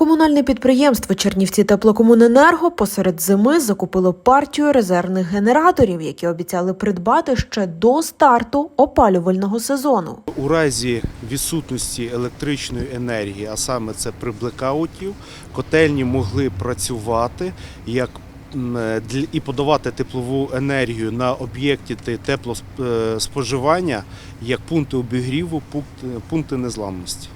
Комунальне підприємство Чернівці теплокомуненерго посеред зими закупило партію резервних генераторів, які обіцяли придбати ще до старту опалювального сезону. У разі відсутності електричної енергії, а саме це при блекаутів, котельні могли працювати як і подавати теплову енергію на об'єкті те- теплоспоживання як пункти обігріву, пункти незламності.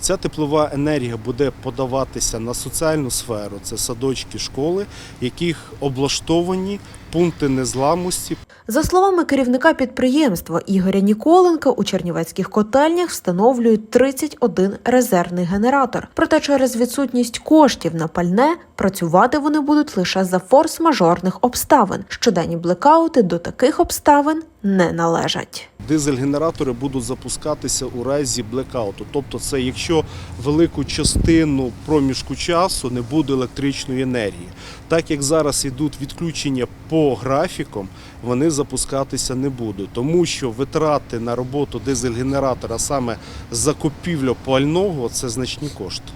Ця теплова енергія буде подаватися на соціальну сферу, це садочки, школи, яких облаштовані пункти незламності За словами керівника підприємства Ігоря Ніколенка, у чернівецьких котельнях встановлюють 31 резервний генератор. Проте через відсутність коштів на пальне працювати вони будуть лише за форс-мажорних обставин. Щоденні блекаути до таких обставин не належать. Дизель-генератори будуть запускатися у разі блекауту. Тобто, це якщо велику частину проміжку часу не буде електричної енергії. Так як зараз йдуть відключення по графікам, вони запускатися не будуть, тому що витрати на роботу дизель-генератора, саме закупівля пального, це значні кошти.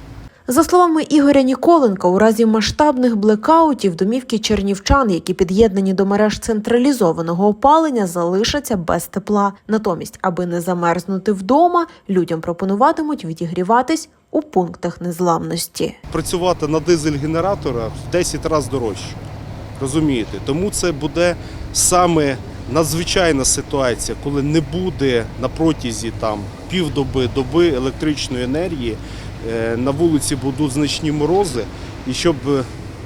За словами Ігоря Ніколенка, у разі масштабних блекаутів домівки чернівчан, які під'єднані до мереж централізованого опалення, залишаться без тепла. Натомість, аби не замерзнути вдома, людям пропонуватимуть відігріватись у пунктах незламності. Працювати на дизель-генераторах в 10 разів дорожче. Розумієте? Тому це буде саме надзвичайна ситуація, коли не буде на протязі там півдоби доби електричної енергії. е, На вулиці будуть значні морози, і щоб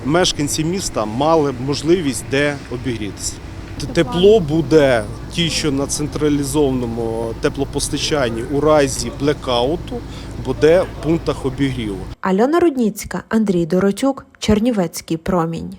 мешканці міста мали б можливість де обігрітися. Тепло буде ті, що на централізованому теплопостачанні у разі блекауту буде в пунктах обігріву. Альона Рудніцька, Андрій Доротюк, Чернівецький промінь.